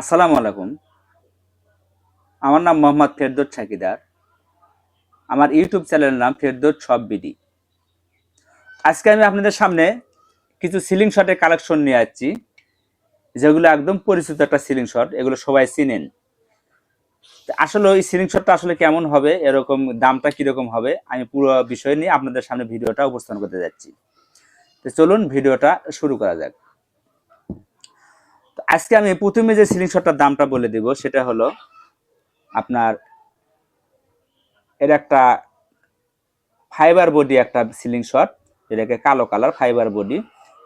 আসসালামু আলাইকুম। আমার নাম মোহাম্মদ ফেরদৌস ছাকিদার আমার ইউটিউব চ্যানেলের নাম ফেরদৌস সব বিডি। আজকে আমি আপনাদের সামনে কিছু সিলিং শটের কালেকশন নিয়ে আসছি, যেগুলো একদম পরিচিত একটা সিলিং শট এগুলো সবাই চিনেন। আসলে ওই সিলিং শটটা আসলে কেমন হবে, এরকম দামটা কীরকম হবে, আমি পুরো বিষয় নিয়ে আপনাদের সামনে ভিডিওটা উপস্থাপন করতে যাচ্ছি। তো চলুন ভিডিওটা শুরু করা যাক। আজকে আমি প্রথমে যে সিলিং শটটার দামটা বলে দিব, সেটা হলো আপনার এর একটা ফাইবার বডি একটা সিলিং শট যেটাকে কালো কালার ফাইবার বডি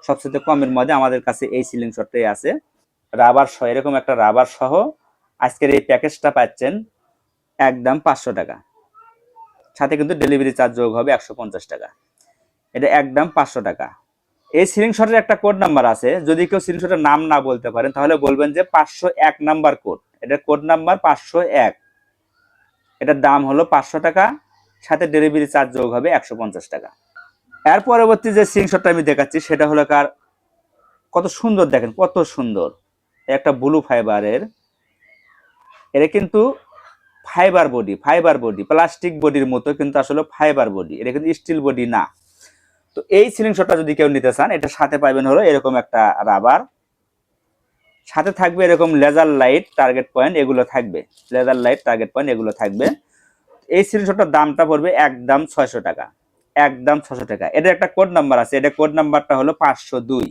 সবচেয়ে কমের মধ্যে আমাদের কাছে এই সিলিং শটটাই আছে। রাবার সহ, এরকম একটা রাবার সহ আজকের এই প্যাকেজটা পাচ্ছেন একদম পাঁচশো টাকা। সাথে কিন্তু ডেলিভারি চার্জ যোগ হবে একশো পঞ্চাশ টাকা। এটা একদম পাঁচশো টাকা। এই সিলিং শটের একটা কোড নাম্বার আছে। যদি কেউ সিলিং শটের নাম না বলতে পারেন, তাহলে বলবেন যে পাঁচশো এক নাম্বার কোড এটার কোড নাম্বার পাঁচশো এক। এটার দাম হলো পাঁচশো টাকা, সাথে ডেলিভারি চার্জ যোগ হবে একশো পঞ্চাশ টাকা। এর পরবর্তী যে সিলিং শটটা আমি দেখাচ্ছি, সেটা হলো কার? কত সুন্দর দেখেন, কত সুন্দর। একটা ব্লু ফাইবারের এটা কিন্তু fiber body fiber body plastic বডির মতো, কিন্তু আসলে ফাইবার বডি এটা কিন্তু স্টিল বডি না। তো এই সিলিং শটটা যদি কেউ নিতে চান, এটা সাথে পাবেন হলো এরকম একটা রাবার সাথে থাকবে এরকম লেজার লাইট টার্গেট পয়েন্ট এগুলো থাকবে। লেজার লাইট টার্গেট পয়েন্ট এগুলো থাকবে। এই সিলিং শটটার দামটা পড়বে একদম ছয়শো টাকা। একদম ছশো টাকা। এটা একটা কোড নাম্বার আছে। এটা কোড নাম্বারটা হলো পাঁচশো দুই।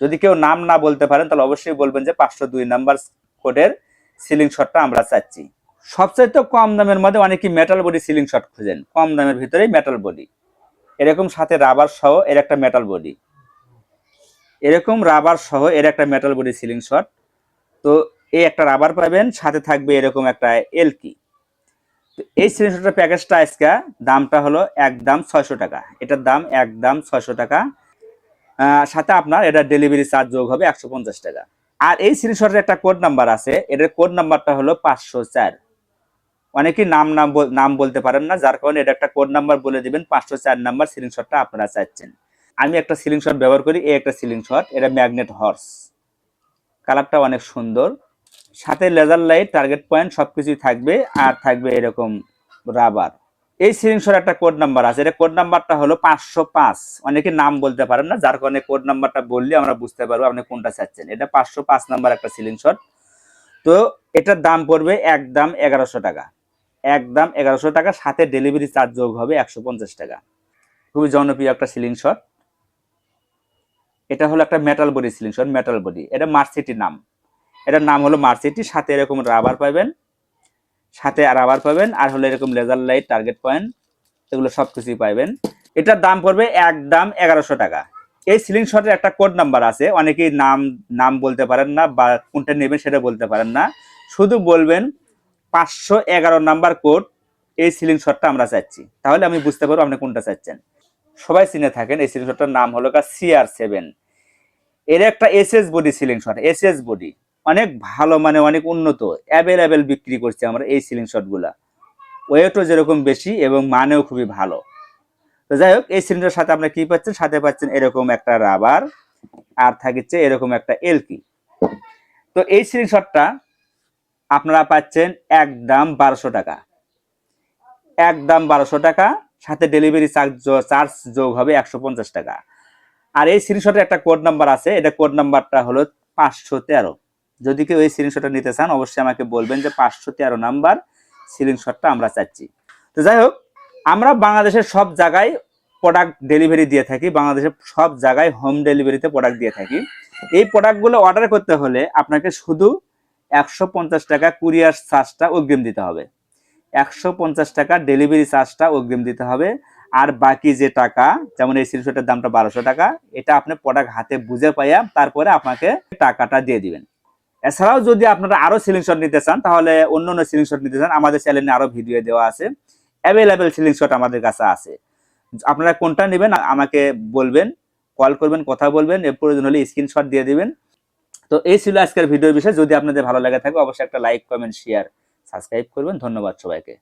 যদি কেউ নাম না বলতে পারেন, তাহলে অবশ্যই বলবেন যে পাঁচশো দুই নাম্বার কোডের সিলিং শটটা আমরা চাচ্ছি। সবচাইতে কম দামের মধ্যে অনেকেই মেটাল বডি সিলিং শট খুঁজেন। কম দামের ভিতরেই মেটাল বডি এরকম সাথে রাবার সহ এর একটা মেটাল বডি এরকম রাবার সহ এর একটা মেটাল বডি সিলিং শট তো এই একটা রাবার পাবেন, সাথে থাকবে এরকম একটা এলকি তো এই সিলিং শটের প্যাকেজটা আজকে দামটা হলো একদম ছয়শো টাকা। এটার দাম একদম ছয়শো টাকা। সাথে আপনার এটা ডেলিভারি চার্জ যোগ হবে একশো পঞ্চাশ টাকা। আর এই সিলিং শটের একটা কোড নাম্বার আছে, এটার কোড নাম্বারটা হলো পাঁচশো চার। অনেকেই নাম নাম নাম বলতে পারেন না, যার কারণে এটা একটা কোড নাম্বার বলে দিবেন, পাঁচশো চার নাম্বার সিলিং শটটা আপনারা চাচ্ছেন। আমি একটা সিলিং শট ব্যবহার করি এই একটা সিলিং শট এটা ম্যাগনেট হর্স কালারটা অনেক সুন্দর। সাথে লেজার লাইট টার্গেট পয়েন্ট সবকিছুই থাকবে, আর থাকবে এরকম রাবার এই সিলিং শট একটা কোড নাম্বার আছে, এটা কোড নাম্বারটা হলো পাঁচশো পাঁচ। অনেকে নাম বলতে পারেন না, যার কারণে কোড নাম্বারটা বললে আমরা বুঝতে পারব আপনি কোনটা চাচ্ছেন। এটা পাঁচশো পাঁচ নাম্বার একটা সিলিং শট তো এটার দাম পড়বে একদম এগারোশো টাকা। একদম এগারোশো টাকা, সাথে ডেলিভারি চার্জ যোগ হবে একশো পঞ্চাশ টাকা। খুবই জনপ্রিয় একটা সিলিং শট এটা হলো একটা metal body sealing shot metal body এটা মার্সিটি নাম। এটার নাম হলো মার্সিটি সাথে এরকম রাবার পাবেন, সাথে রাবার পাবেন, আর হলো এরকম লেজার লাইট টার্গেট পয়েন্ট এগুলো সব কিছুই পাবেন এটার দাম পড়বে এক দাম এগারোশো টাকা। এই সিলিং শটের একটা কোড নাম্বার আছে, অনেকেই নাম নাম বলতে পারেন না বা কোনটা নেবেন সেটা বলতে পারেন না। শুধু বলবেন পাঁচশো এগারো নাম্বার কোড, এই সিলিং শটটা আমরা চাচ্ছি। তাহলে আমি বুঝতে পারব আপনি কোনটা চাচ্ছেন। সবাই চিনে থাকেন, এই সিলিং শটটার নাম হলো সিআর সেভেন এর একটা SS body sealing shot SS body অনেক ভালো মানে অনেক উন্নত অ্যাভেলেবেল বিক্রি করছি আমরা এই সিলিং শটগুলা ওয়েটও যেরকম বেশি এবং মানেও খুবই ভালো। তো যাই হোক, এই সিলিন্ডারের সাথে আপনারা কি পাচ্ছেন? সাথে পাচ্ছেন এরকম একটা রাবার আর থাকছে এরকম একটা এলকি তো এই সিলিং শটটা আপনারা পাচ্ছেন একদম বারোশো টাকা। একদম বারোশো টাকা, সাথে ডেলিভারি চার্জ চার্জ যোগ হবে একশো পঞ্চাশ টাকা। আর এই স্ক্রিনশটের একটা কোড নাম্বার আছে, এটা কোড নাম্বারটা হলো পাঁচশো তেরো। যদি কেউ এই স্ক্রিনশটটা নিতে চান, অবশ্যই আমাকে বলবেন যে পাঁচশো তেরো নাম্বার স্ক্রিনশটটা আমরা চাচ্ছি। তো যাই হোক, আমরা বাংলাদেশের সব জায়গায় প্রোডাক্ট ডেলিভারি দিয়ে থাকি, বাংলাদেশের সব জায়গায় হোম ডেলিভারিতে প্রোডাক্ট দিয়ে থাকি। এই প্রোডাক্টগুলো অর্ডার করতে হলে আপনাকে শুধু একশো পঞ্চাশ টাকা কুরিয়ার চার্জটা অগ্রিম দিতে হবে। একশো পঞ্চাশ টাকা ডেলিভারি চার্জটা অগ্রিম দিতে হবে। আর বাকি যে টাকা, যেমন এই সিলিন্ডারটার দামটা বারোশো টাকা, এটা আপনি প্রোডাক্ট হাতে বুঝে পাইয়া তারপরে আপনাকে টাকাটা দিয়ে দিবেন। এছাড়াও যদি আপনারা আরও সিলিং শট নিতে চান, তাহলে অন্য অন্য সিলিং শট নিতে চান, আমাদের চ্যানেলে আরও ভিডিও দেওয়া আছে। অ্যাভেলেবেল সিলিং শট আমাদের কাছে আছে। আপনারা কোনটা নেবেন, আমাকে বলবেন কল করবেন, কথা বলবেন, এর প্রয়োজন হলে স্ক্রিনশট দিয়ে দিবেন। তো এই ছিল আজকের ভিডিওর বিষয়। যদি আপনাদের ভালো লাগে থাকে, অবশ্যই একটা লাইক কমেন্ট শেয়ার সাবস্ক্রাইব করবেন। ধন্যবাদ সবাইকে।